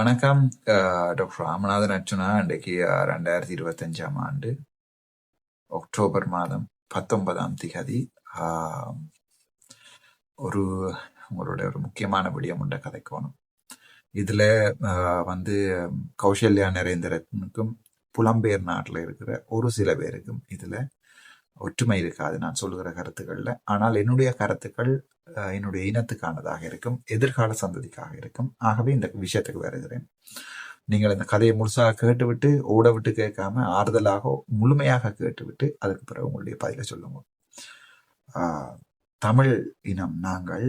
வணக்கம். டாக்டர் ராமநாதன் அர்ச்சுனா அன்றைக்கு ரெண்டாயிரத்தி இருபத்தஞ்சாம் ஆண்டு அக்டோபர் மாதம் பத்தொன்பதாம் திகதி. ஒரு உங்களுடைய ஒரு முக்கியமான விடியம் உண்ட கதைக்கோணும். இதில் வந்து கௌசல்யா நரேந்திரனுக்கும் புலம்பெயர் நாட்டில் இருக்கிற ஒரு சில பேருக்கும் இதில் ஒற்றுமை இருக்காது நான் சொல்லுகிற கருத்துக்களில். ஆனால் என்னுடைய கருத்துக்கள் என்னுடைய இனத்துக்கானதாக இருக்கும் எதிர்கால சந்ததிக்காக இருக்கும். ஆகவே இந்த விஷயத்துக்கு வருகிறேன். நீங்கள் இந்த கதையை முழுசாக கேட்டுவிட்டு ஓட விட்டு கேட்காம ஆறுதலாக முழுமையாக கேட்டுவிட்டு அதுக்கு பிறகு உங்களுடைய பதிலை சொல்லுங்க தமிழ் இனம் நாங்கள்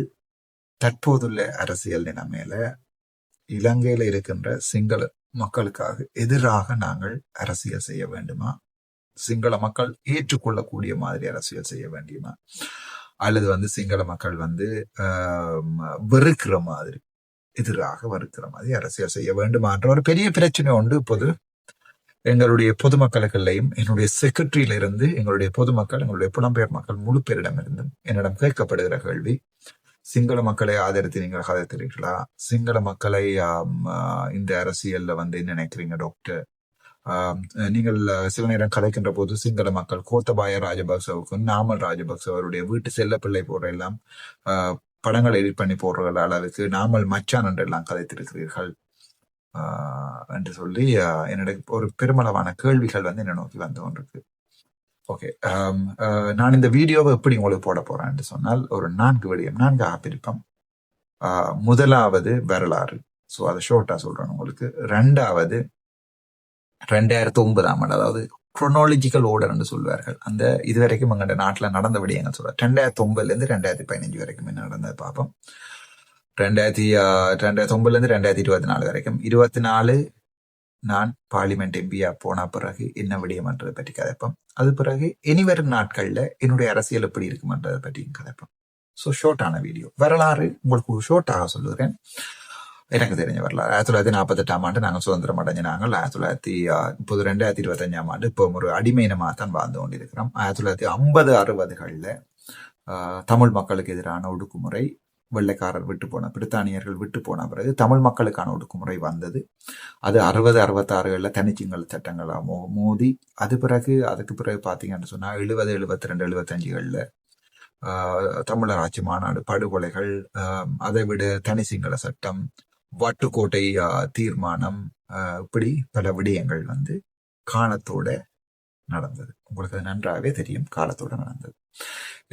தற்போதுள்ள அரசியல் நிலைமையில இலங்கையில் இருக்கின்ற சிங்கள மக்களுக்காக எதிராக நாங்கள் அரசியல் செய்ய வேண்டுமா? சிங்கள மக்கள் ஏற்றுக்கொள்ளக்கூடிய மாதிரி அரசியல் செய்ய வேண்டியமா? அல்லது வந்து சிங்கள மக்கள் வந்து வெறுக்கிற மாதிரி எதிராக வெறுக்கிற மாதிரி அரசியல் செய்ய வேண்டுமான்ற ஒரு பெரிய பிரச்சனை உண்டு. இப்போது எங்களுடைய பொதுமக்களுக்குள்ளேயும் என்னுடைய செக்ரட்டரியில இருந்து எங்களுடைய பொதுமக்கள் எங்களுடைய புலம்பெயர் மக்கள் முழு பேரிடமிருந்தும் என்னிடம் கேட்கப்படுகிற கேள்வி சிங்கள மக்களை ஆதரித்து நீங்கள் ஆதரிக்கிறீர்களா சிங்கள மக்களை இந்த அரசியல்ல வந்து என்ன நினைக்கிறீங்க டாக்டர் நீங்கள் சில நேரம் கலைக்கின்ற போது சிங்கள மக்கள் கோத்தபாய ராஜபக்சவுக்கும் நாமல் ராஜபக்ச அவருடைய வீட்டு செல்ல பிள்ளை போற எல்லாம் படங்களை எடிட் பண்ணி போடுற அளவுக்கு நாமல் மச்சான் என்றெல்லாம் கதைத்திருக்கிறீர்கள். என்று சொல்லி என்னுடைய ஒரு பெருமளவான கேள்விகள் வந்து என்னை நோக்கி வந்து கொண்டிருக்கு. ஓகே நான் இந்த வீடியோவை எப்படி உங்களுக்கு போட போறேன் என்று சொன்னால் ஒரு நான்கு விடயம் நான்கு ஆப்பிரிப்பம். முதலாவது வரலாறு. ஸோ அதை ஷோர்ட்டா சொல்றேன் உங்களுக்கு. ரெண்டாவது ரெண்டாயிரத்தி ஒன்பதாம் ஆண்டு அதாவது குரோனாலஜிக்கல் ஓர்டர்னு என்று சொல்வார்கள். அந்த இது வரைக்கும் எங்கள்ட நாட்டில் நடந்த விடயங்கள் சொல்ற ரெண்டாயிரத்தி ஒன்பதுலேருந்து ரெண்டாயிரத்தி பதினஞ்சு வரைக்கும் என்ன நடந்தது பார்ப்போம் ரெண்டாயிரத்தி ரெண்டாயிரத்தி ஒன்பதுலேருந்து ரெண்டாயிரத்தி இருபத்தி நாலு வரைக்கும். இருபத்தி நாலு நான் பார்லிமெண்ட் எம்பியா போன பிறகு என்ன விடயம்ன்றதை பற்றி கதைப்போம். அது பிறகு இனிவரும் நாட்களில் என்னுடைய அரசியல் எப்படி இருக்குமன்றதை பற்றியும் கதைப்போம். ஸோ ஷார்ட்டான வீடியோ வரலாறு உங்களுக்கு ஷோர்ட்டாக சொல்லுகிறேன். எனக்கு தெரிஞ்ச வரலாறு. ஆயிரத்தி தொள்ளாயிரத்தி நாற்பத்தெட்டாம் ஆண்டு நாங்கள் சுதந்திரம் அடைஞ்ச நாங்கள் ஆயிரத்தி தொள்ளாயிரத்தி ஆஹ், இப்போது ரெண்டாயிரத்தி இருபத்தஞ்சாம் ஆண்டு இப்போ ஒரு அடிமையினமாக தான் வாழ்ந்து கொண்டிருக்கிறோம். ஆயிரத்தி தொள்ளாயிரத்தி ஐம்பது அறுபதுகளில் தமிழ் மக்களுக்கு எதிரான ஒடுக்குமுறை வெள்ளைக்காரர் விட்டு போன பிரித்தானியர்கள் விட்டு போன பிறகு தமிழ் மக்களுக்கான ஒடுக்குமுறை வந்தது. அது அறுபது அறுபத்தாறுகளில் தனிச்சிங்கள் சட்டங்களா மோ மோதி அது பிறகு அதுக்கு பிறகு பார்த்தீங்கன்னு சொன்னால் எழுபது எழுபத்தி ரெண்டு எழுபத்தஞ்சுகளில் தமிழர் ஆட்சி மாநாடு படுகொலைகள் அதை விட தனி சிங்கள சட்டம் வாட்டுக்கோட்டை தீர்மானம் இப்படி பல விடயங்கள் வந்து காலத்தோட நடந்தது. உங்களுக்கு அது நன்றாகவே தெரியும். காலத்தோட நடந்தது.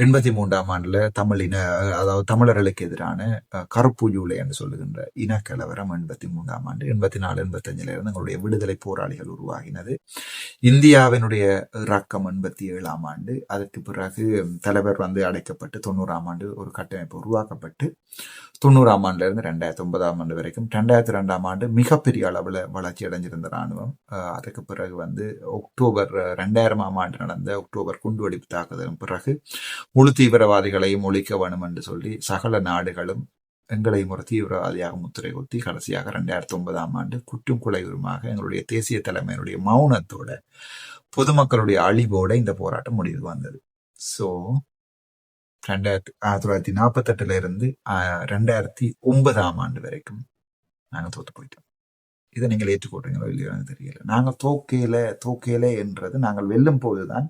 எண்பத்தி மூன்றாம் ஆண்டுல தமிழின அதாவது தமிழர்களுக்கு எதிரான கருப்பு ஜூலை என்று சொல்லுகின்ற இனக்கலவரம் எண்பத்தி மூன்றாம் ஆண்டு எண்பத்தி நாலு எண்பத்தஞ்சுல இருந்து எங்களுடைய விடுதலை போராளிகள் உருவாகினது. இந்தியாவினுடைய இறக்கம் எண்பத்தி ஏழாம் ஆண்டு அதற்கு பிறகு தலைவர் வந்து அடைக்கப்பட்டு தொண்ணூறாம் ஆண்டு ஒரு கட்டமைப்பு உருவாக்கப்பட்டு தொண்ணூறாம் ஆண்டுல இருந்து ரெண்டாயிரத்தி ஒன்பதாம் ஆண்டு வரைக்கும் ரெண்டாயிரத்தி ரெண்டாம் ஆண்டு மிகப்பெரிய அளவில் வளர்ச்சி அடைஞ்சிருந்த ராணுவம் அதற்கு அதுக்கு பிறகு வந்து அக்டோபர் ரெண்டாயிரமாம் ஆண்டு நடந்த அக்டோபர் குண்டுவெடிப்பு தாக்குதலும் பிறகு முழு தீவிரவாதிகளையும் ஒழிக்க வேணும் என்று சொல்லி சகல நாடுகளும் எங்களையும் ஒரு தீவிரவாதியாக முத்திரை குத்தி கடைசியாக ரெண்டாயிரத்தி ஒன்பதாம் ஆண்டு குற்றும் குலையுருமாக எங்களுடைய தேசிய தலைமையினுடைய மௌனத்தோட பொதுமக்களுடைய அழிவோட இந்த போராட்டம் முடிவு வந்தது. ஸோ ரெண்டாயிரத்தி ஆயிரத்தி தொள்ளாயிரத்தி நாற்பத்தெட்டுல இருந்து ரெண்டாயிரத்தி ஒன்பதாம் ஆண்டு வரைக்கும் நாங்கள் தோத்து போயிட்டோம். இதை நீங்கள் ஏற்றுக்கொள்றீங்களோ இல்லையோ தெரியல. நாங்கள் தோக்கையில தோக்கையில என்றது நாங்கள் வெல்லும் போதுதான்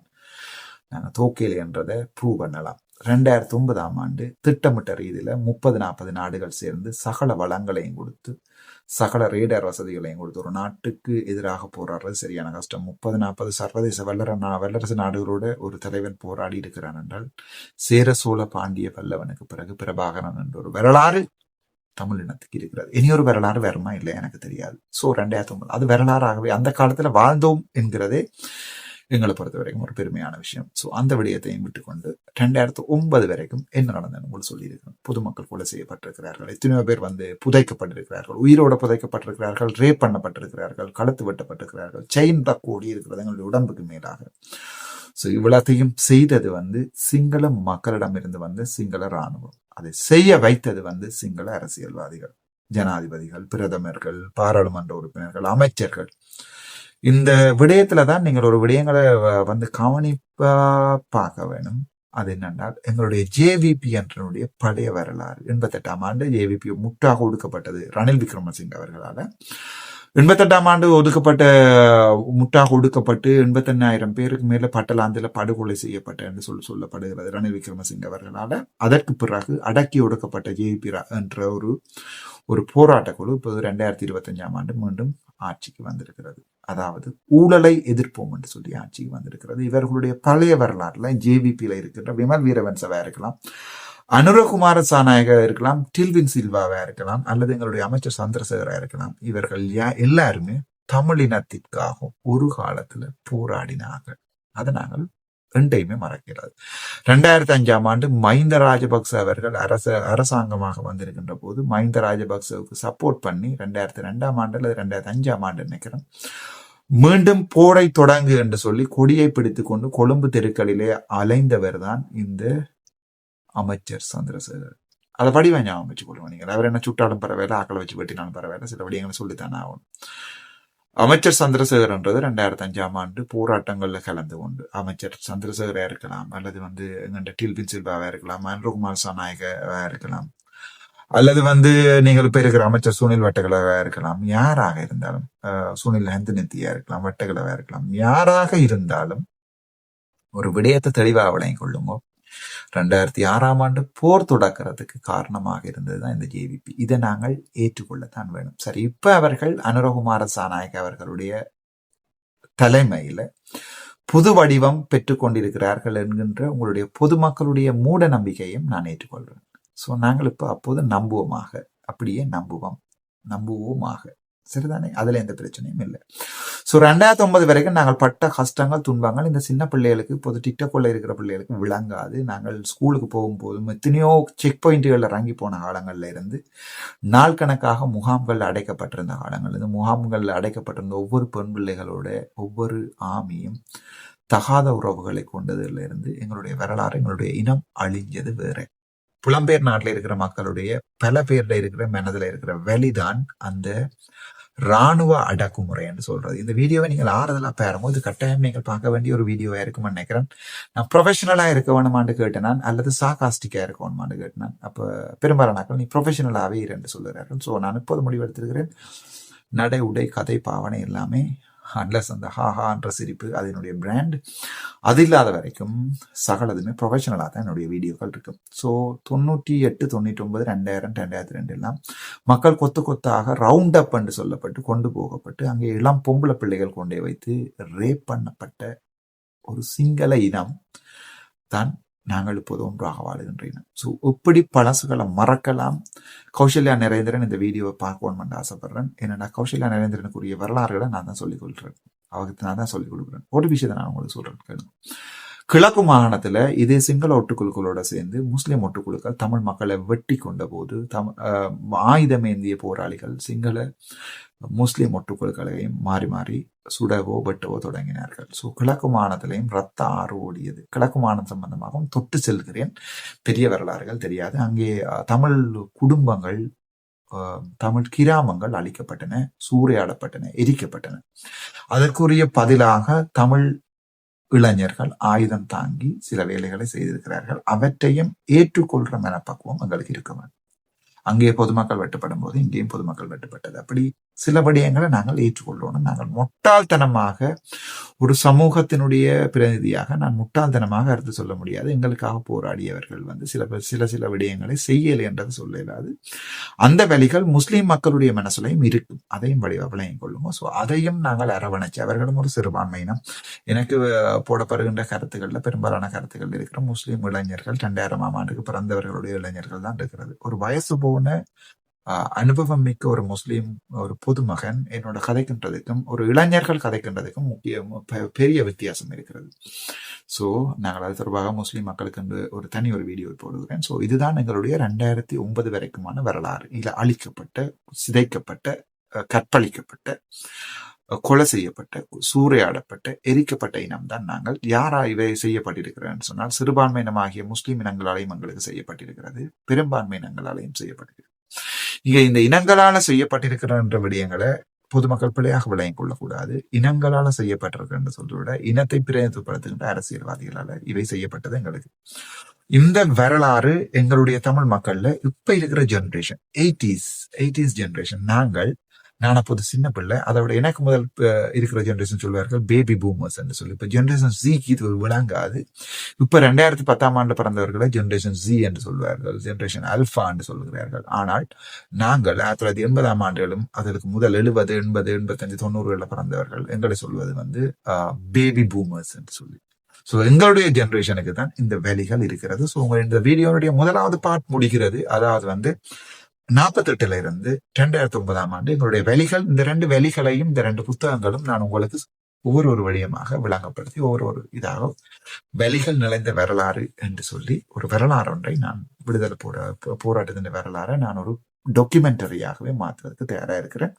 நாங்கள் தோக்கையில் என்றதை ப்ரூவ் பண்ணலாம். ரெண்டாயிரத்தி ஒன்பதாம் ஆண்டு திட்டமிட்ட ரீதியில முப்பது நாற்பது நாடுகள் சேர்ந்து சகல வளங்களையும் கொடுத்து சகல ரேடர் வசதிகளையும் கொடுத்து ஒரு நாட்டுக்கு எதிராக போராடுறது சரியான கஷ்டம். முப்பது நாற்பது சர்வதேச வல்லர நா- வல்லரசு நாடுகளோட ஒரு தலைவன் போராடி இருக்கிறான் என்றால் சேர சோழ பாண்டிய பல்லவனுக்கு பிறகு பிரபாகரன் என்ற ஒரு வரலாறு தமிழ் இனத்துக்கு இருக்கிறது. இனி ஒரு வரலாறு வருமா இல்லை எனக்கு தெரியாது. ஸோ ரெண்டாயிரத்தி ஒன்பது அது வரலாறாகவே அந்த காலத்துல வாழ்ந்தோம் என்கிறதே எங்களை பொறுத்த வரைக்கும் ஒரு பெருமையான விஷயம். ஸோ அந்த விடயத்தையும் விட்டுக்கொண்டு ரெண்டாயிரத்து ஒன்பது வரைக்கும் என்ன நடந்ததுன்னு உங்களுக்கு சொல்லியிருக்கிறேன் பொதுமக்கள் கொலை செய்யப்பட்டிருக்கிறார்கள். எத்தனையோ பேர் வந்து புதைக்கப்பட்டிருக்கிறார்கள். உயிரோட புதைக்கப்பட்டிருக்கிறார்கள். ரேப் பண்ணப்பட்டிருக்கிறார்கள். கழுத்து வெட்டப்பட்டிருக்கிறார்கள். செயின் கூடி இருக்கிறது எங்களுடைய உடம்புக்கு மேலாக. ஸோ இவ்வளத்தையும் செய்தது வந்து சிங்கள மக்களிடமிருந்து வந்த சிங்கள ராணுவம் அதை செய்ய வைத்தது வந்து சிங்கள அரசியல்வாதிகள். ஜனாதிபதிகள் பிரதமர்கள் பாராளுமன்ற உறுப்பினர்கள் அமைச்சர்கள். இந்த விடயத்துல தான் நீங்கள் ஒரு விடயங்களை வந்து கவனிப்பா பார்க்க வேணும். அது என்னென்றால் எங்களுடைய ஜேவிபி என்றனுடைய பழைய வரலாறு. எண்பத்தெட்டாம் ஆண்டு ஜேவிபி முட்டாக ஒடுக்கப்பட்டது ரணில் விக்ரமசிங்க அவர்களால். எண்பத்தெட்டாம் ஆண்டு ஒதுக்கப்பட்ட முட்டாக ஒடுக்கப்பட்டு எண்பத்தெண்ணாயிரம் பேருக்கு மேல பட்டலாந்தில படுகொலை செய்யப்பட்ட என்று சொல்லி சொல்லப்படுகிறது ரணில் விக்ரமசிங்க அவர்களால். அதற்கு பிறகு அடக்கி ஒடுக்கப்பட்ட ஜேபி என்ற ஒரு ஒரு போராட்ட குழு இப்போது ரெண்டாயிரத்தி இருபத்தஞ்சாம் ஆண்டு மீண்டும் ஆட்சிக்கு வந்திருக்கிறது. அதாவது ஊழலை எதிர்ப்போம் என்று சொல்லி ஆட்சிக்கு வந்திருக்கிறது. இவர்களுடைய பழைய வரலாறுல ஜேவிபியில் இருக்கின்ற விமல் வீரவன்சவா இருக்கலாம் அனுரகுமார சாநாயகா இருக்கலாம் டில்வின் சில்வாவா இருக்கலாம் அல்லது எங்களுடைய அமைச்சர் சந்திரசேகரா இருக்கலாம். இவர்கள் யா- எல்லாருமே தமிழினத்திற்காக ஒரு காலத்துல போராடினார்கள். அதை நாங்கள் ரெண்டையுமே மறக்கிறது. ரெண்டாயிரத்தி அஞ்சாம் ஆண்டு மஹிந்த ராஜபக்ச அவர்கள் அரச அரசாங்கமாக வந்திருக்கின்ற போது மஹிந்த ராஜபக்சவுக்கு சப்போர்ட் பண்ணி ரெண்டாயிரத்தி ரெண்டாம் ஆண்டு அல்லது ரெண்டாயிரத்தி அஞ்சாம் ஆண்டு நினைக்கிறேன் மீண்டும் போரை தொடங்கு என்று சொல்லி கொடியை பிடித்துக்கொண்டு கொழும்பு தெருக்களிலே அலைந்தவர் தான் இந்த அமைச்சர் சந்திரசேகர். அதை வடிவா ஞாபகம் வச்சு கொள்ளுவோம் நீங்கள் அவர் என்ன சுட்டாலும் பரவாயில்ல ஆக்களை வச்சு வெட்டினாலும் பரவாயில்ல சில விடயங்களை சொல்லித்தானே ஆகணும். அமைச்சர் சந்திரசேகர்ன்றது ரெண்டாயிரத்தி அஞ்சாம் ஆண்டு போராட்டங்களில் கலந்து கொண்டு அமைச்சர் சந்திரசேகராக இருக்கலாம் அல்லது வந்து எங்கள்கிட்ட டில்பின் சில்வாவா இருக்கலாம் அன்ருகுமார் சாநாயகவா இருக்கலாம். அல்லது வந்து நீங்கள் இப்போ இருக்கிற அமைச்சர் சுனில் வட்டகலவா இருக்கலாம் யாராக இருந்தாலும் சுனில் ஹந்தனித்தியா இருக்கலாம் வட்டகலவா இருக்கலாம் யாராக இருந்தாலும் ஒரு விடயத்தை தெளிவாக விளங்கிக் கொள்ளுங்க. ரெண்டாயிரத்தி ஆறாம் ஆண்டு போர் தொடக்கிறதுக்கு காரணமாக இருந்தது தான் இந்த ஜேவிபி இதை நாங்கள் ஏற்றுக்கொள்ளத்தான் வேணும். சரி இப்போ அவர்கள் அனுரகுமார சாநாயக் அவர்களுடைய தலைமையில் புது வடிவம் பெற்றுக்கொண்டிருக்கிறார்கள் என்கின்ற உங்களுடைய பொதுமக்களுடைய மூட நம்பிக்கையும் நான் ஏற்றுக்கொள்கிறேன். ஸோ நாங்கள் இப்போ அப்போது நம்புவோமாக. அப்படியே நம்புவோம். நம்புவோமாக. சரிதானே? அதில் எந்த பிரச்சனையும் இல்லை. ஸோ ரெண்டாயிரத்தி ஒன்பது வரைக்கும் நாங்கள் பட்ட கஷ்டங்கள் துன்பங்கள் இந்த சின்ன பிள்ளைகளுக்கு இப்போது டிக்டாக்குள்ளே இருக்கிற பிள்ளைகளுக்கு விளங்காது. நாங்கள் ஸ்கூலுக்கு போகும்போதும் எத்தனையோ செக் பாயிண்ட்டுகளில் இறங்கி போன காலங்களில் இருந்து நாள் கணக்காக முகாம்கள் அடைக்கப்பட்டிருந்த காலங்கள் இந்த முகாம்கள் அடைக்கப்பட்டிருந்த ஒவ்வொரு பெண் பிள்ளைகளோட ஒவ்வொரு ஆமியும் தகாத உறவுகளை கொண்டதிலிருந்து எங்களுடைய வரலாறு எங்களுடைய இனம் அழிஞ்சது வேற. புலம்பெயர் நாட்டில் இருக்கிற மக்களுடைய பல பேர்ல இருக்கிற மனதில் இருக்கிற வெளிதான் அந்த ராணுவ அடக்குமுறை என்று சொல்றது. இந்த வீடியோவை நீங்கள் ஆறுதலாக பாருங்க. இது கட்டாயம் நீங்கள் பார்க்க வேண்டிய ஒரு வீடியோவாக இருக்கும்னு நினைக்கிறேன். நான் ப்ரொஃபஷனலாக இருக்க வேணுமான்னு கேட்டேன் அல்லது சாகாஸ்டிக்காக இருக்க வேணுமான்னு கேட்டேன் அப்போ பெரும்பாலானாக்கள் நீ ப்ரொஃபஷனலாகவே இருந்து சொல்லுறார்கள் ஸோ நான் இப்போது முடிவெடுத்திருக்கிறேன். நடை உடை கதை பாவனை எல்லாமே அன்லஸ் அந்த ஹாஹான்ற சிரிப்பு அதனுடைய பிராண்ட் அது இல்லாத வரைக்கும் சகலதுமே ப்ரொஃபஷனலாக தான் என்னுடைய வீடியோக்கள் இருக்கும் ஸோ தொண்ணூற்றி எட்டு தொண்ணூற்றி ஒன்பது ரெண்டாயிரம் ரெண்டாயிரத்தி ரெண்டு எல்லாம் மக்கள் கொத்து கொத்தாக ரவுண்ட் அப் என்று சொல்லப்பட்டு கொண்டு போகப்பட்டு அங்கே இளம் பொம்பளை பிள்ளைகள் கொண்டே வைத்து ரேப் பண்ணப்பட்ட ஒரு சிங்கள இனம் தான் நாங்கள் இப்போது ஒன்றாக வாழுகின்ற ஸோ இப்படி பழசுகளை மறக்கலாம். கௌசல்யா நரேந்திரன் இந்த வீடியோவை பார்க்கணும்னு ஆசைப்படுறேன். என்னன்னா கௌசல்யா நரேந்திரனுக்குரிய வரலாறுகளை நான் தான் சொல்லிக் கொள்றேன் அவருக்கு நான் தான் சொல்லிக் கொடுக்குறேன். ஒரு விஷயத்தை நான் உங்களுக்கு சொல்கிறேன் கேளுங்க. கிழக்கு மாகாணத்தில் இதே சிங்கள ஒட்டுக்குழுக்களோட சேர்ந்து முஸ்லீம் ஒட்டுக்குழுக்கள் தமிழ் மக்களை வெட்டி கொண்ட போது தமிழ் ஆஹ், ஆயுதமேந்திய போராளிகள் சிங்கள முஸ்லிம் ஒட்டுக்குழுக்களையும் மாறி மாறி சுடவோ வெட்டவோ தொடங்கினார்கள். ஸோ கிழக்கு மாநிலத்திலையும் ரத்த ஆறு ஓடியது. கிழக்கு மாநிலம் சம்பந்தமாகவும் தொட்டு செல்கிறேன். பெரிய வரலாறுகள் தெரியாது. அங்கே தமிழ் குடும்பங்கள் தமிழ் கிராமங்கள் அழிக்கப்பட்டன சூறையாடப்பட்டன எரிக்கப்பட்டன. அதற்குரிய பதிலாக தமிழ் இளைஞர்கள் ஆயுதம் தாங்கி சில வேலைகளை செய்திருக்கிறார்கள். அவற்றையும் ஏற்றுக்கொள்ற மனப்பக்குவம் எங்களுக்கு இருக்க வேண்டும். அங்கே பொதுமக்கள் வெட்டப்படும் போது இங்கேயும் பொதுமக்கள் வெட்டப்பட்டது. அப்படி சில விடயங்களை நாங்கள் ஏற்றுக்கொள்ளணும் நாங்கள் முட்டாள்தனமாக ஒரு சமூகத்தினுடைய பிரதிநிதியாக நான் முட்டாள்தனமாக அறுத்து சொல்ல முடியாது. எங்களுக்காக போராடியவர்கள் வந்து சில சில சில விடயங்களை செய்யலை என்றது சொல்ல இயலாது அந்த வழிகள் முஸ்லீம் மக்களுடைய மனசுலையும் இருக்கும். அதையும் வழி விளங்கிக் கொள்ளுமோ ஸோ அதையும் நாங்கள் அரவணைச்சு அவர்களும் ஒரு சிறுபான்மையினம் எனக்கு போடப்படுகின்ற கருத்துக்களில் பெரும்பாலான கருத்துக்கள் இருக்கிற முஸ்லீம் இளைஞர்கள் ரெண்டாயிரமாம் ஆண்டுக்கு பிறந்தவர்களுடைய இளைஞர்கள் தான் இருக்கிறது. ஒரு வயசு போன அனுபவம் மிக்க ஒரு முஸ்லீம் ஒரு பொதுமகன் என்னோட கதைக்கின்றதுக்கும் ஒரு இளைஞர்கள் கதைக்கின்றதுக்கும் முக்கிய பெ- பெரிய வித்தியாசம் இருக்கிறது. ஸோ நாங்கள் அது தொடர்பாக முஸ்லீம் மக்களுக்கு என்று ஒரு தனி ஒரு வீடியோ போடுகிறேன். ஸோ இதுதான் எங்களுடைய ரெண்டாயிரத்தி ஒன்பது வரைக்குமான வரலாறு. இதில் அழிக்கப்பட்ட சிதைக்கப்பட்ட கற்பழிக்கப்பட்ட கொலை செய்யப்பட்ட சூறையாடப்பட்ட எரிக்கப்பட்ட இனம் தான் நாங்கள். யாரா இவை செய்யப்பட்டிருக்கிறேன்னு சொன்னால் சிறுபான்மை இனமாகிய முஸ்லீம் இனங்களாலையும் எங்களுக்கு செய்யப்பட்டிருக்கிறது. பெரும்பான்மை இனங்களாலையும் செய்யப்பட்டிருக்கிறது இங்க இந்த இனங்களால செய்யப்பட்டிருக்கிற விடயங்களை பொதுமக்கள் பிழையாக விளையம் கொள்ளக்கூடாது. இனங்களால செய்யப்பட்டிருக்கு என்று சொல்றதை விட இனத்தை பிரதிநிதித்துவப்படுத்துகின்ற அரசியல்வாதிகளால இவை செய்யப்பட்டது எங்களுக்கு. இந்த வரலாறு எங்களுடைய தமிழ் மக்கள்ல இப்ப இருக்கிற ஜெனரேஷன் எயிட்டிஸ் எயிட்டிஸ் ஜெனரேஷன் நாங்கள் நான் அப்போது சின்ன பிள்ளை அதை விட எனக்கு முதல் இருக்கிற ஜென்ரேஷன் சொல்வார்கள் பேபி பூமர்ஸ் என்று சொல்லி. இப்போ ஜென்ரேஷன் ஜிக்கு இது விளங்காது. இப்போ ரெண்டாயிரத்தி பத்தாம் ஆண்டு பிறந்தவர்களை ஜென்ரேஷன் ஜி என்று சொல்வார்கள் ஜென்ரேஷன் அல்ஃபா என்று சொல்கிறார்கள். ஆனால் நாங்கள் ஆயிரத்தி தொள்ளாயிரத்தி எண்பதாம் ஆண்டுகளும் அதற்கு முதல் எழுபது எண்பது எண்பத்தஞ்சு தொண்ணூறுகளில் பிறந்தவர்கள் எங்களை சொல்வது வந்து பேபி பூமர்ஸ் என்று சொல்லி. ஸோ எங்களுடைய ஜென்ரேஷனுக்கு தான் இந்த வேலைகள் இருக்கிறது. ஸோ உங்கள் இந்த வீடியோனுடைய முதலாவது பார்ட் முடிகிறது. அதாவது வந்து நாற்பத்தெட்டுல இருந்து ரெண்டாயிரத்தி ஒன்பதாம் ஆண்டு எங்களுடைய வெளிகள் இந்த ரெண்டு வெளிகளையும் இந்த ரெண்டு புத்தகங்களும் நான் உங்களுக்கு ஒவ்வொரு ஒரு வழியமாக விளங்கப்படுத்தி ஒவ்வொரு ஒரு இதாக வெளிகள் நிறைந்த வரலாறு என்று சொல்லி ஒரு வரலாறு ஒன்றை நான் விடுதலை போரா போராட்டத்தின் வரலாறை நான் ஒரு டாக்குமெண்டரியாகவே மாற்றுவதற்கு தயாராக இருக்கிறேன்.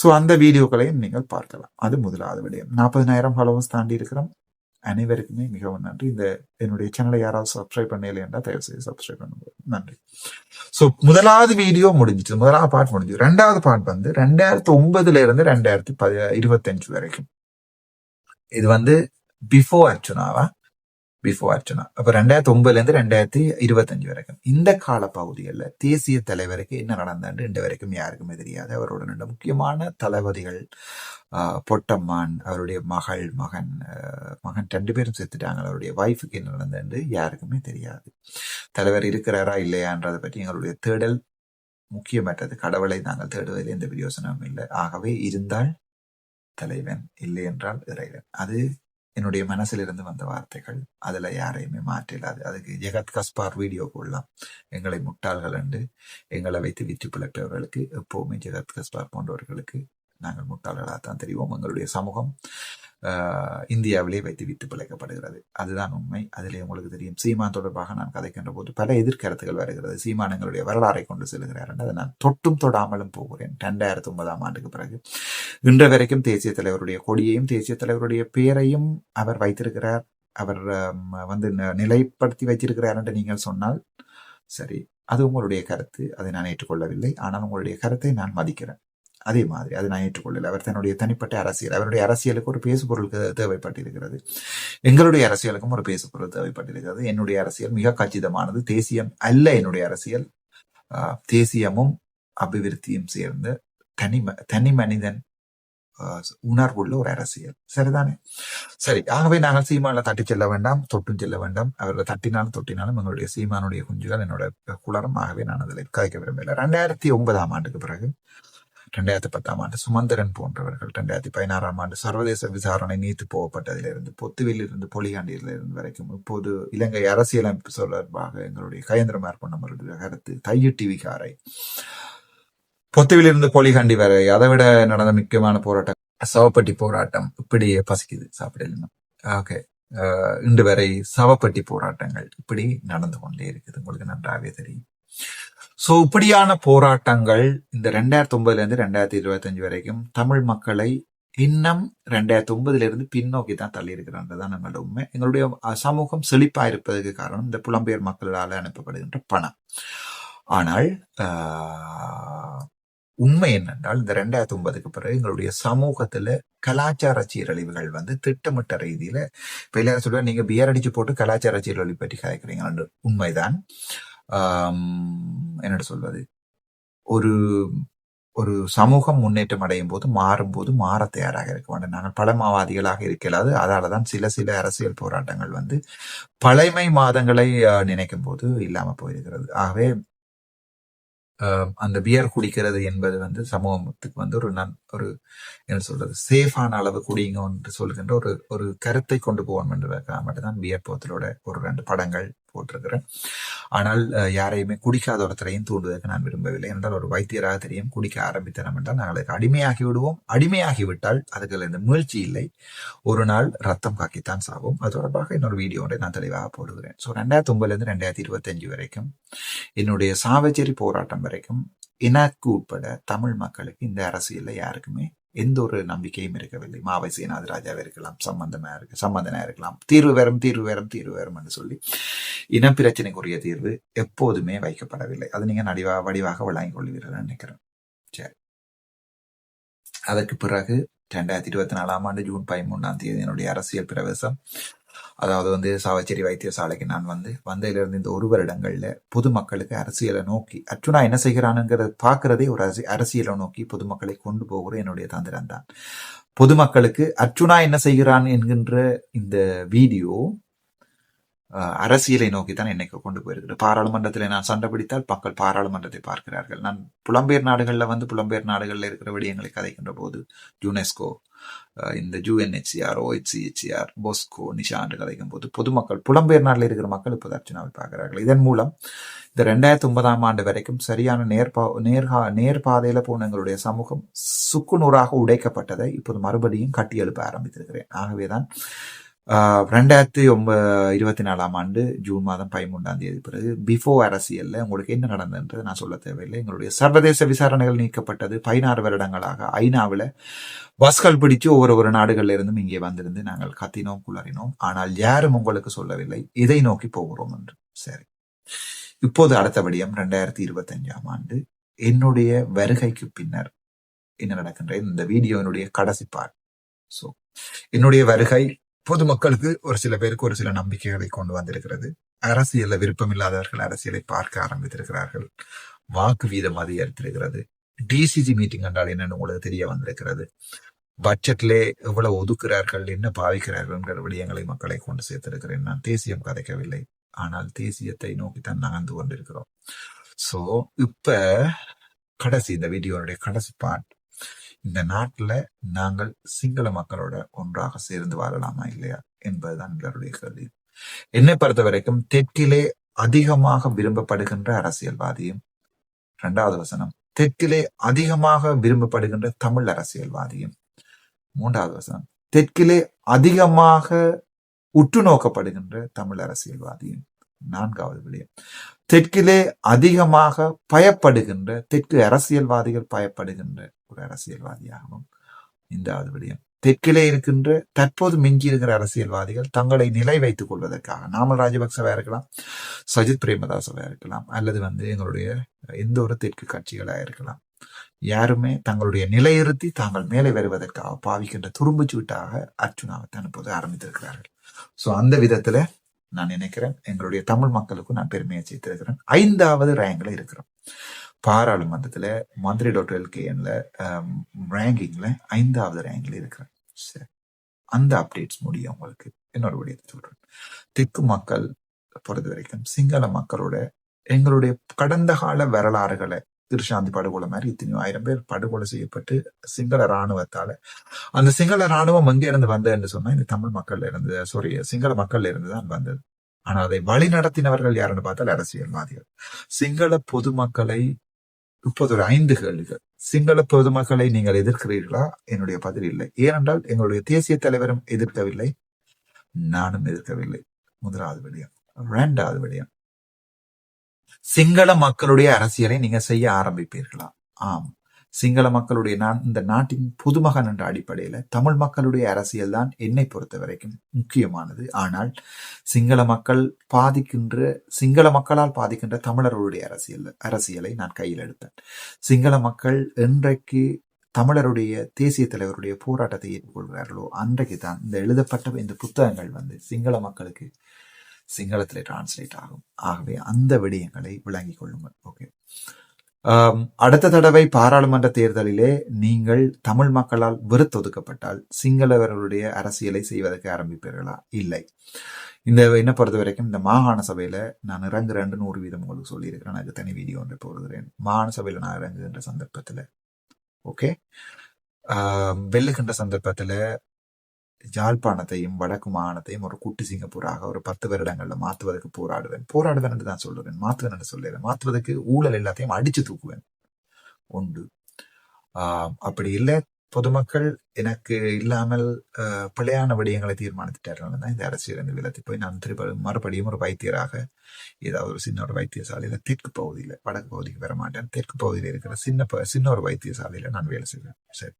ஸோ அந்த வீடியோக்களையும் நீங்கள் பார்க்கலாம். அது முதலாவது விடயம். நாற்பதினாயிரம் ஃபாலோவர்ஸ் தாண்டி இருக்கிறோம். அனைவருக்குமே மிகவும் நன்றி. இந்த என்னுடைய சேனலை யாராவது சப்ஸ்கிரைப் பண்ணல என்றால் தயவு செய்து சப்ஸ்கிரைப் பண்ணுங்க நன்றி. ஸோ முதலாவது வீடியோ முடிஞ்சிச்சு. முதலாவது பாட் முடிஞ்சு ரெண்டாவது பாட் வந்து ரெண்டாயிரத்தி ஒன்பதுல இருந்து ரெண்டாயிரத்தி பதி இருபத்தஞ்சு வரைக்கும். இது வந்து பிஃபோர் அர்ச்சுனாவா பிஃபோர் அர்ச்சனா அப்ப ரெண்டாயிரத்தி ஒன்பதுலேருந்து ரெண்டாயிரத்தி இருபத்தஞ்சு வரைக்கும். இந்த கால பகுதிகளில் தேசிய தலைவருக்கு என்ன நடந்தாண்டு இன்று வரைக்கும் யாருக்குமே தெரியாது. அவரோட ரெண்டு முக்கியமான தளபதிகள் பொட்டம்மான் அவருடைய மகள் மகன் மகன் ரெண்டு பேரும் செத்துட்டாங்க அவருடைய வைஃபுக்கு என்ன நடந்தது யாருக்குமே தெரியாது. தலைவர் இருக்கிறாரா இல்லையான்றதை பற்றி எங்களுடைய தேடல் முக்கியமற்றது. கடவுளை நாங்கள் தேடுவதில் எந்த பிரயோசனமும் இல்லை. ஆகவே இருந்தால் தலைவன் இல்லை என்றால் இறைவன். அது என்னுடைய மனசிலிருந்து வந்த வார்த்தைகள். அதில் யாரையுமே மாற்றிடாது. அதுக்கு ஜெகத் கஸ்பார் வீடியோ போடலாம். எங்களை முட்டாள்கள் என்று எங்களை வைத்து விற்று பிழைப்பவர்களுக்கு எப்போவுமே ஜெகத் கஸ்பார் போன்றவர்களுக்கு நாங்கள் முட்டாள்களாக தான் தெரிவோம். எங்களுடைய சமூகம் இந்தியாவிலே வைத்து விட்டு பிழைக்கப்படுகிறது. அதுதான் உண்மை. அதிலே உங்களுக்கு தெரியும். சீமான் தொடர்பாக நான் கதைக்கின்ற போது பல எதிர்கருத்துகள் வருகிறது. சீமான் எங்களுடைய வரலாறை கொண்டு செல்கிறார் என்று அதை நான் தொட்டும் தொடாமலும் போகிறேன். ரெண்டாயிரத்தி ஒன்பதாம் ஆண்டுக்கு பிறகு இன்று வரைக்கும் தேசிய தலைவருடைய கொடியையும் தேசிய தலைவருடைய பெயரையும் அவர் வைத்திருக்கிறார். அவர் வந்து ந- நிலைப்படுத்தி வைத்திருக்கிறார் என்று நீங்கள் சொன்னால் சரி அது உங்களுடைய கருத்து. அதை நான் ஏற்றுக்கொள்ளவில்லை. ஆனால் உங்களுடைய கருத்தை நான் மதிக்கிறேன். அதே மாதிரி அது நான் ஏற்றுக்கொள்ளல. அவர் தன்னுடைய தனிப்பட்ட அரசியல் அவருடைய அரசியலுக்கு ஒரு பேசுபொருளுக்கு தேவைப்பட்டிருக்கிறது. எங்களுடைய அரசியலுக்கும் ஒரு பேசுபொருள் தேவைப்பட்டிருக்கிறது. என்னுடைய அரசியல் மிக கச்சிதமானது. தேசியம் அல்ல என்னுடைய அரசியல். தேசியமும் அபிவிருத்தியும் சேர்ந்து தனி தனி மனிதன் உணர்வுள்ள ஒரு அரசியல். சரிதானே? சரி ஆகவே நாங்கள் சீமானில் தட்டி செல்ல வேண்டாம் தொட்டும் செல்ல வேண்டாம். அவர்கள் தட்டினாலும் தொட்டினாலும் எங்களுடைய சீமானுடைய குஞ்சுகள் என்னோட குளரும் ஆகவே நான் அதில் கதைக்க விரும்பல ரெண்டாயிரத்தி ஒன்பதாம் ஆண்டுக்கு பிறகு ரெண்டாயிரத்தி பத்தாம் ஆண்டு சுமந்திரன் போன்றவர்கள் ரெண்டாயிரத்தி பதினாறாம் ஆண்டு சர்வதேச விசாரணை நீத்து போகப்பட்டதிலிருந்து பொத்துவிலிருந்து பொலிகாண்டியிலிருந்து வரைக்கும் இப்போது இலங்கை அரசியலமைப்பு தொடர்பாக எங்களுடைய கயந்திரமார் பொன்னமருடைய கருத்து தையிட்டி விகாரை பொத்துவிலிருந்து பொலிகாண்டி வரை அதை விட நடந்த முக்கியமான போராட்டம் சவப்பட்டி போராட்டம் இப்படியே பசிக்குது சாப்பிடலாம் ஓகே இன்று வரை சவப்பட்டி போராட்டங்கள் இப்படி நடந்து கொண்டே இருக்குது. உங்களுக்கு நன்றாகவே தெரியும். சோ இப்படியான போராட்டங்கள் இந்த ரெண்டாயிரத்தி ஒன்பதுல இருந்து ரெண்டாயிரத்தி இருபத்தஞ்சு வரைக்கும் தமிழ் மக்களை இன்னும் ரெண்டாயிரத்தி ஒன்பதுல இருந்து பின்னோக்கி தான் தள்ளி இருக்கிறன்றதான் நம்மளோட உண்மை. எங்களுடைய சமூகம் செழிப்பா இருப்பதற்கு காரணம் இந்த புலம்பெயர் மக்களால் அனுப்பப்படுகின்ற பணம். ஆனால் உண்மை என்னென்றால் இந்த ரெண்டாயிரத்தி ஒன்பதுக்கு பிறகு எங்களுடைய சமூகத்துல கலாச்சார சீரழிவுகள் வந்து திட்டமிட்ட ரீதியில இப்ப எல்லாரும் சொல்லுவாங்க நீங்க பியர் அடிச்சு போட்டு கலாச்சார சீரழிவு பற்றி கதைக்கிறீங்க உண்மைதான். என்னோட சொல்வது? ஒரு ஒரு சமூகம் முன்னேற்றம் அடையும் போது மாறும் போது மாற தயாராக இருக்க வேண்டும். நாங்கள் பழமாவாதிகளாக இருக்கலாது. அதால தான் சில சில அரசியல் போராட்டங்கள் வந்து பழைமை மாதங்களை நினைக்கும் போது இல்லாம போயிருக்கிறது. ஆகவே அந்த பியர் குடிக்கிறது என்பது வந்து சமூகத்துக்கு வந்து ஒரு நன் ஒரு என்ன சொல்றது சேஃபான அளவு குடிங்க என்று சொல்கின்ற ஒரு ஒரு கருத்தை கொண்டு போவோம் என்று மட்டும்தான் பியர் போத்தலோட ஒரு ரெண்டு படங்கள் போட்டிருக்கிறேன். ஆனால் யாரையுமே குடிக்காத ஒருத்தரையும் தூண்டுவதற்கு நான் விரும்பவில்லை. என்றால் ஒரு வைத்தியராக தெரியும் குடிக்க ஆரம்பித்தனம் என்றால் நாங்கள் அதுக்கு அடிமையாகி விடுவோம். அடிமையாகிவிட்டால் அதுக்கு இந்த மீழ்ச்சி இல்லை. ஒரு நாள் ரத்தம் காக்கித்தான் சாகும். அது தொடர்பாக இன்னொரு வீடியோ ஒன்றை நான் தெளிவாக போடுகிறேன். ஸோ ரெண்டாயிரத்தி ஒன்பதுலேருந்து ரெண்டாயிரத்தி இருபத்தஞ்சு வரைக்கும் என்னுடைய சாவச்சேரி போராட்டம் வரைக்கும் எனக்கு உட்பட தமிழ் மக்களுக்கு இந்த அரசியலில் யாருக்குமே எந்த ஒரு நம்பிக்கையும் இருக்கவில்லை. மாவை சேனாதி ராஜாவே இருக்கலாம் சம்பந்தமா இருக்க சம்பந்தனாக இருக்கலாம். தீர்வு வேறும் தீர்வு வேறும் தீர்வு வேறும் என்று சொல்லி இனப்பிரச்சனைக்குரிய தீர்வு எப்போதுமே வைக்கப்படவில்லை. அது நீங்க நடிவா வடிவாக விளங்கிக் கொள்வீர்கள் நினைக்கிறேன். சரி. அதற்கு பிறகு ரெண்டாயிரத்தி இருபத்தி நாலாம் ஆண்டு ஜூன் பதிமூணாம் தேதி என்னுடைய அரசியல் பிரவேசம். அதாவது வந்து சாவச்சேரி வைத்தியசாலைக்கு நான் வந்து வந்ததிலிருந்து இந்த ஒரு வருடங்களில் பொதுமக்களுக்கு அரசியலை நோக்கி அர்ச்சுனா என்ன செய்கிறானுங்கிறத பார்க்கறதே ஒரு அரசி அரசியலை நோக்கி பொதுமக்களை கொண்டு போகிற என்னுடைய தந்திரம் தான் பொதுமக்களுக்கு அர்ச்சுனா என்ன செய்கிறான் என்கின்ற இந்த வீடியோ அரசியலை நோக்கி தான் என்னை கொண்டு போயிருக்கிறது? பாராளுமன்றத்தில் நான் சண்டை பிடித்தால் மக்கள் பாராளுமன்றத்தை பார்க்கிறார்கள். நான் புலம்பெயர் நாடுகளில் வந்து புலம்பெயர் நாடுகளில் இருக்கிற விடயங்களை கதைக்கின்ற போது யுனெஸ்கோ இந்த ஜூஎன்ஹெச்சிஆர் ஓஹெச்சிஹெச்சிஆர் போஸ்கோ நிஷாண்டு கதைக்கும் போது பொதுமக்கள் புலம்பெயர் நாட்டில் இருக்கிற மக்கள் இப்போது அர்ச்சனாவை பார்க்கிறார்கள். இதன் மூலம் இந்த ரெண்டாயிரத்தி ஒன்பதாம் ஆண்டு வரைக்கும் சரியான நேர்பா நேர்கா நேர்பாதையில் போன எங்களுடைய சமூகம் சுக்குநூறாக உடைக்கப்பட்டதை இப்போது மறுபடியும் கட்டியெழுப்ப ஆரம்பித்திருக்கிறேன். ஆகவே தான் ரெண்டாயிரத்தி ஒம்ப இருபத்தி நாலாம் ஆண்டு ஜூன் மாதம் பதிமூன்றாம் தேதி பிறகு பிஃபோர் அரசியலில் உங்களுக்கு என்ன நடந்ததுன்றது நான் சொல்ல தேவையில்லை. எங்களுடைய சர்வதேச விசாரணைகள் நீக்கப்பட்டது பதினாறு வருடங்களாக ஐநாவில் பஸ்கள் பிடிச்சு ஒவ்வொரு ஒரு நாடுகளில் இருந்தும் இங்கே வந்திருந்து நாங்கள் கத்தினோம் குளறினோம். ஆனால் யாரும் உங்களுக்கு சொல்லவில்லை. இதை நோக்கி போகிறோம் என்று. சரி. இப்போது அடுத்தபடியும் ரெண்டாயிரத்தி இருபத்தஞ்சாம் ஆண்டு என்னுடைய வருகைக்கு பின்னர் என்ன நடக்கின்ற இந்த வீடியோனுடைய கடைசி பார்ட் ஸோ என்னுடைய வருகை பொதுமக்களுக்கு ஒரு சில பேருக்கு ஒரு சில நம்பிக்கைகளை கொண்டு வந்திருக்கிறது. அரசியல்ல விருப்பம் இல்லாதவர்கள் அரசியலை பார்க்க ஆரம்பித்திருக்கிறார்கள். வாக்கு வீதம் அதிகரித்திருக்கிறது. டிசிஜி மீட்டிங் என்றால் என்னன்னு உங்களுக்கு தெரிய வந்திருக்கிறது. பட்ஜெட்லே எவ்வளவு ஒதுக்குறார்கள் என்ன பாவிக்கிறார்கள் என்கிற விடயங்களை மக்களை கொண்டு சேர்த்திருக்கிறேன். நான் தேசியம் கதைக்கவில்லை. ஆனால் தேசியத்தை நோக்கித்தான் நகர்ந்து கொண்டிருக்கிறோம். சோ இப்ப கடைசி இந்த வீடியோனுடைய கடைசி பாட் இந்த நாட்டுல நாங்கள் சிங்கள மக்களோட ஒன்றாக சேர்ந்து வாழலாமா இல்லையா என்பதுதான் எங்களுடைய கேள்வி. என்னை பொறுத்த வரைக்கும் தெற்கிலே அதிகமாக விரும்பப்படுகின்ற அரசியல்வாதியும் இரண்டாவது வசனம் தெற்கிலே அதிகமாக விரும்பப்படுகின்ற தமிழ் அரசியல்வாதியும் மூன்றாவது வசனம் தெற்கிலே அதிகமாக உற்று நோக்கப்படுகின்ற தமிழ் அரசியல்வாதியும் நான்காவது விடயம் தெற்கிலே அதிகமாக பயப்படுகின்ற தெற்கு அரசியல்வாதிகள் பயப்படுகின்ற ஒரு அரசியல்வாதியாகவும் இந்தாவது விடயம். தெற்கிலே இருக்கின்ற தற்போது மிஞ்சி இருக்கிற அரசியல்வாதிகள் தங்களை நிலை வைத்துக் கொள்வதற்காக நாமல் ராஜபக்சவா இருக்கலாம் சஜித் பிரேமதாசவா இருக்கலாம் அல்லது வந்து எங்களுடைய எந்த ஒரு தெற்கு கட்சிகளாக இருக்கலாம் யாருமே தங்களுடைய நிலையிருத்தி தாங்கள் மேலே வருவதற்காக பாவிக்கின்ற துரும்புச்சூட்டாக அர்ச்சுனாவை தனுப்போது ஆரம்பித்திருக்கிறார்கள். ஸோ அந்த விதத்துல நான் நினைக்கிறேன் எங்களுடைய தமிழ் மக்களுக்கும் நான் பெருமையை சேர்த்திருக்கிறேன். ஐந்தாவது ரேங்கில் இருக்கிறோம். பாராளுமன்றத்தில் மந்திரி டாக்டர் எல்கேஎன்ல ரேங்கிங்ல ஐந்தாவது ரேங்கில் இருக்கிறேன் சரி. அந்த அப்டேட்ஸ் முடியும் உங்களுக்கு என்னோட விடயத்தை சொல்றேன். தெற்கு மக்கள் பொறுத்த வரைக்கும் சிங்கள மக்களோட எங்களுடைய கடந்த கால வரலாறுகளை திருஷாந்தி படுகொலை மாதிரி இத்தனையோ ஆயிரம் பேர் படுகொலை செய்யப்பட்டு சிங்கள இராணுவத்தால அந்த சிங்கள ராணுவம் எங்க இருந்து வந்ததுன்னு சொன்னா இந்த தமிழ் மக்கள்ல இருந்து சாரி சிங்கள மக்கள்ல இருந்து தான் வந்தது. ஆனா அதை வழி நடத்தினவர்கள் யாருன்னு பார்த்தால் அரசியல்வாதிகள். சிங்கள பொதுமக்களை இப்போது ஒரு ஐந்து கேள்விகள் சிங்கள பொதுமக்களை நீங்கள் எதிர்க்கிறீர்களா? என்னுடைய பதில் இல்லை. ஏனென்றால் எங்களுடைய தேசிய தலைவரும் எதிர்க்கவில்லை. நானும் எதிர்க்கவில்லை. முதலாவது விடயம். இரண்டாவது விடயம். சிங்கள மக்களுடைய அரசியலை நீங்க செய்ய ஆரம்பிப்பீர்களா? ஆம். சிங்கள மக்களுடைய நான் இந்த நாட்டின் புதுமகன் என்ற அடிப்படையில் தமிழ் மக்களுடைய அரசியல் தான் என்னை பொறுத்த வரைக்கும் முக்கியமானது. ஆனால் சிங்கள மக்கள் பாதிக்கின்ற சிங்கள மக்களால் பாதிக்கின்ற தமிழர்களுடைய அரசியல் அரசியலை நான் கையில் எடுப்பேன் சிங்கள மக்கள் இன்றைக்கு தமிழருடைய தேசிய தலைவருடைய போராட்டத்தை ஏற்றுக்கொள்கிறார்களோ அன்றைக்கு தான் இந்த எழுதப்பட்ட இந்த புத்தகங்கள் வந்து சிங்கள மக்களுக்கு சிங்களத்தில் டிரான்ஸ்லேட் ஆகும். ஆகவே அந்த விடயங்களை விளங்கிக் கொள்ளுங்கள். ஓகே அடுத்த தடவை பாராளுமன்ற தேர்தலிலே நீங்கள் தமிழ் மக்களால் வெறுத்தொதுக்கப்பட்டால் சிங்களவர்களுடைய அரசியலை செய்வதற்கு ஆரம்பிப்பீர்களா? இல்லை. இந்த என்ன பொறுத்த வரைக்கும் இந்த மாகாண சபையில நான் இறங்குறேன்னு நூறு வீதம் உங்களுக்கு சொல்லியிருக்கிறேன். அதுக்கு தனி வீடியோ ஒன்று போடுகிறேன். மாகாண சபையில நான் இறங்குகின்ற சந்தர்ப்பத்துல. ஓகே? வெல்லுகின்ற சந்தர்ப்பத்துல யாழ்ப்பாணத்தையும் வடக்கு மாகாணத்தையும் ஒரு குட்டி சிங்கப்பூராக ஒரு பத்து வருடங்கள்ல மாத்துவதற்கு போராடுவேன். போராடுவேன் என்று தான் சொல்லுவேன். மாத்துவேன் என்று சொல்லுவேன். மாத்துவதற்கு ஊழல் எல்லாத்தையும் அடிச்சு தூக்குவேன். உண்டு. ஆஹ் அப்படி இல்லை. பொதுமக்கள் எனக்கு இல்லாமல் பிழையான விடயங்களை தீர்மானித்துட்டார்கள் தான் இந்த அரசியல் விலத்தி போய் நான் திருப்பி மறுபடியும் ஒரு வைத்தியராக ஏதாவது ஒரு சின்ன ஒரு வைத்தியசாலையில் தெற்கு பகுதியில் வடக்கு பகுதிக்கு வர மாட்டேன். தெற்கு பகுதியில் இருக்கிற சின்ன ப- சின்ன ஒரு வைத்தியசாலையில் நான் வேலை செய்வேன். சரி.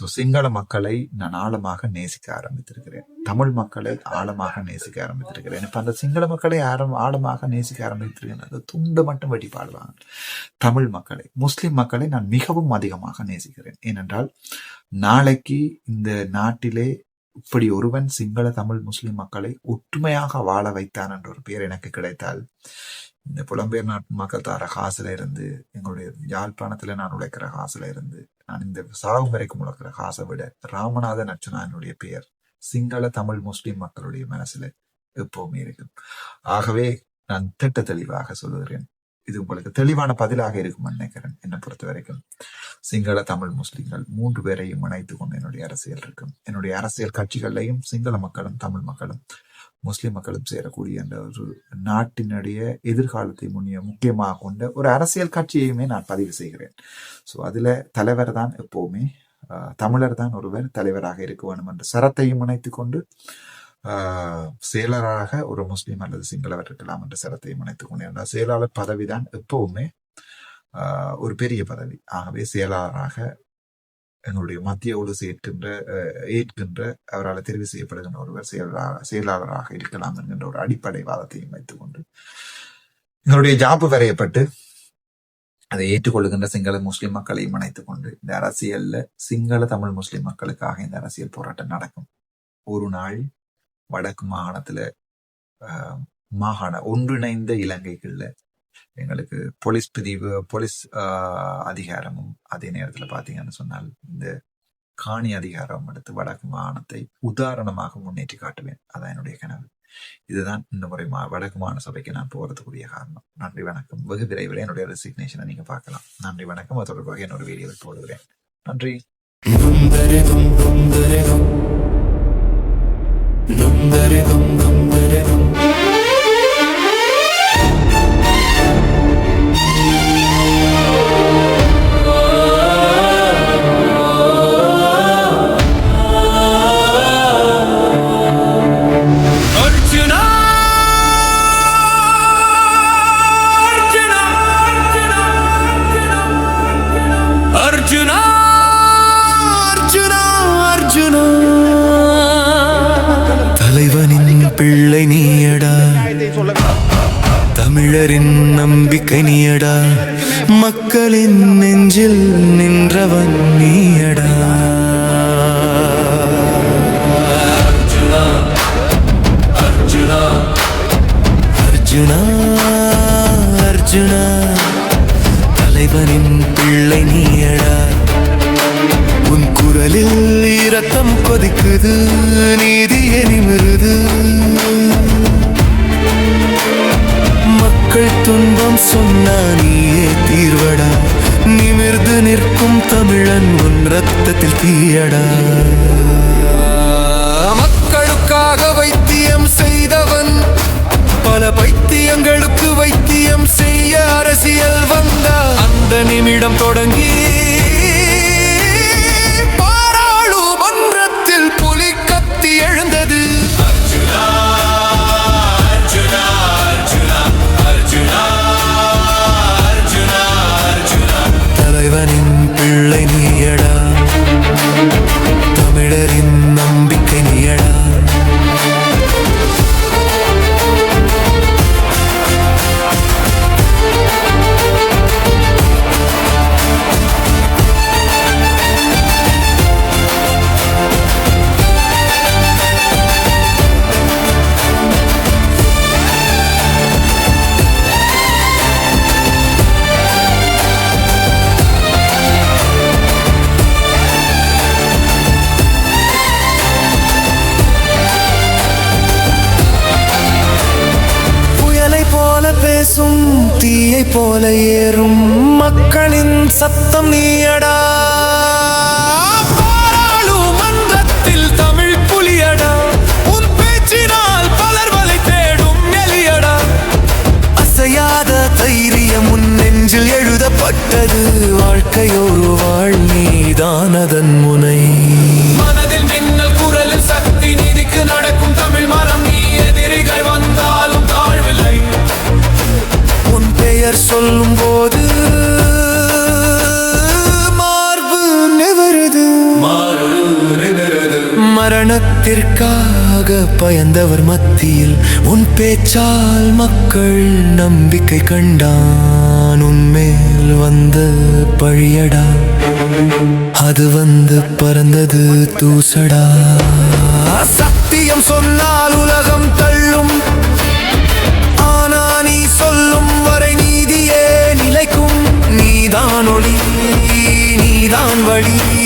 ஸோ சிங்கள மக்களை நான் ஆழமாக நேசிக்க ஆரம்பித்திருக்கிறேன். தமிழ் மக்களை ஆழமாக நேசிக்க ஆரம்பித்திருக்கிறேன். இப்போ அந்த சிங்கள மக்களை ஆழம் ஆழமாக நேசிக்க ஆரம்பித்திருக்கிறேன். அந்த துண்டு மட்டும் வெட்டி பாடுவாங்க தமிழ் மக்களை முஸ்லீம் மக்களை நான் மிகவும் அதிகமாக நேசிக்கிறேன். ஏனென்றால் நாளைக்கு இந்த நாட்டிலே இப்படி ஒருவன் சிங்கள தமிழ் முஸ்லிம் மக்களை ஒற்றுமையாக வாழ வைத்தான் என்ற ஒரு பேர் எனக்கு கிடைத்தால் இந்த புலம்பெயர் நாட்டு மக்கள் தர காசுல இருந்து எங்களுடைய யாழ்ப்பாணத்துல நான் உழைக்கிற காசுல இருந்து நான் இந்த சாகும் வரைக்கும் உழைக்கிற காசை விட ராமநாதன் அர்ச்சுனானுடைய பெயர் சிங்கள தமிழ் முஸ்லிம் மக்களுடைய மனசுல எப்பவுமே இருக்கும். ஆகவே நான் திட்ட தெளிவாக சொல்லுகிறேன். இது உங்களுக்கு தெளிவான பதிலாக இருக்கும் நினைக்கிறேன் என்னை பொறுத்த வரைக்கும். சிங்கள தமிழ் முஸ்லிம்கள் மூன்று பேரையும் இணைத்து கொண்டு என்னுடைய அரசியல் இருக்கும் என்னுடைய அரசியல் கட்சிகளையும் சிங்கள மக்களும் தமிழ் மக்களும் முஸ்லிம் மக்களும் சேரக்கூடிய அந்த ஒரு நாட்டினுடைய எதிர்காலத்தை முன்னிய முக்கியமாக கொண்ட ஒரு அரசியல் கட்சியையுமே நான் பதிவு செய்கிறேன். ஸோ அதில் தலைவர் தான் எப்போவுமே தமிழர் தான் ஒருவர் தலைவராக இருக்க வேண்டும் என்ற சரத்தையும் இணைத்து கொண்டு செயலராக ஒரு முஸ்லீம் அல்லது சிங்களவர் இருக்கலாம் என்ற சரத்தையும் முனைத்துக் கொண்டிருந்தார். என்றால் செயலாளர் பதவிதான் எப்பவுமே ஒரு பெரிய பதவி. ஆகவே செயலாளராக எங்களுடைய மத்திய குழு சேர்க்கின்ற ஏற்கின்ற அவரால் தெரிவு செய்யப்படுகின்ற ஒருவர் செயலாளர் செயலாளராக இருக்கலாம் என்கின்ற ஒரு அடிப்படை வாதத்தையும் வைத்துக் கொண்டு எங்களுடைய ஜாப்பு வரையப்பட்டு அதை ஏற்றுக்கொள்கின்ற சிங்கள முஸ்லிம் மக்களையும் இணைத்துக் கொண்டு இந்த அரசியல்ல சிங்கள தமிழ் முஸ்லிம் மக்களுக்காக இந்த அரசியல் போராட்டம் நடக்கும். ஒரு நாள் வடக்கு மாகாணத்துல ஆஹ், மாகாண ஒன்றிணைந்த இலங்கைகளில் எங்களுக்கு போலீஸ் பிரிவு போலீஸ் ஆஹ், அதிகாரமும் அதே நேரத்துல பாத்தீங்கன்னு சொன்னால் இந்த காணி அதிகாரம் எடுத்து வடக்கு மாகாணத்தை உதாரணமாக முன்னேற்றி காட்டுவேன். அதான் என்னுடைய கனவு. இதுதான் இந்த முறை மா வடக்கு மாகாண சபைக்கு நான் போறதுக்குரிய காரணம். நன்றி வணக்கம். வெகு விரைவில் என்னுடைய ரெசிக்னேஷனை நீங்க பார்க்கலாம். நன்றி வணக்கம். அது தொடர்பாக என்னோட வீடியோவில் போடுகிறேன். நன்றி. ദും ദരി ദും ദും ദരി ദും அர்ஜுனா தலைவனின் பிள்ளை நீயடா. உன் குரலில் இரத்தம் கொதிக்குது நீதியே நிமிருது. மக்கள் துன்பம் சொன்னா நீயே தீர்வடா. நிமிர்ந்து நிற்கும் தமிழன் உன் ரத்தத்தில் தீயடா. மக்களுக்காக வைத்தியம் செய்தவன் பல பைத்தியங்களுக்கு வைத்தியம் செய் அரசியல் வந்த அந்த நிமிடம் தொடங்கி இயற்கையொரு வாழ் நீதானதன் முனை. மனதில் மின்னல் குரலில் சக்தி நீதிக்கு நடக்கும் தமிழ் மரம் நீ எதிரிகள் வந்தாலும் தாழ்வில்லை. உன் பெயர் சொல்லும் போது மார்பு நிவருது. மரணத்திற்காக பயந்தவர் மத்தியில் உன் பேச்சால் மக்கள் நம்பிக்கை கண்டான். நான் உன்மேல் வந்த பழியடா. அது வந்து பறந்தது தூசடா. சத்தியம் சொன்னால் உலகம் தள்ளும். ஆனா நீ சொல்லும் வரை நீதியே நிலைக்கும். நீதான் ஒளி நீதான் வழி.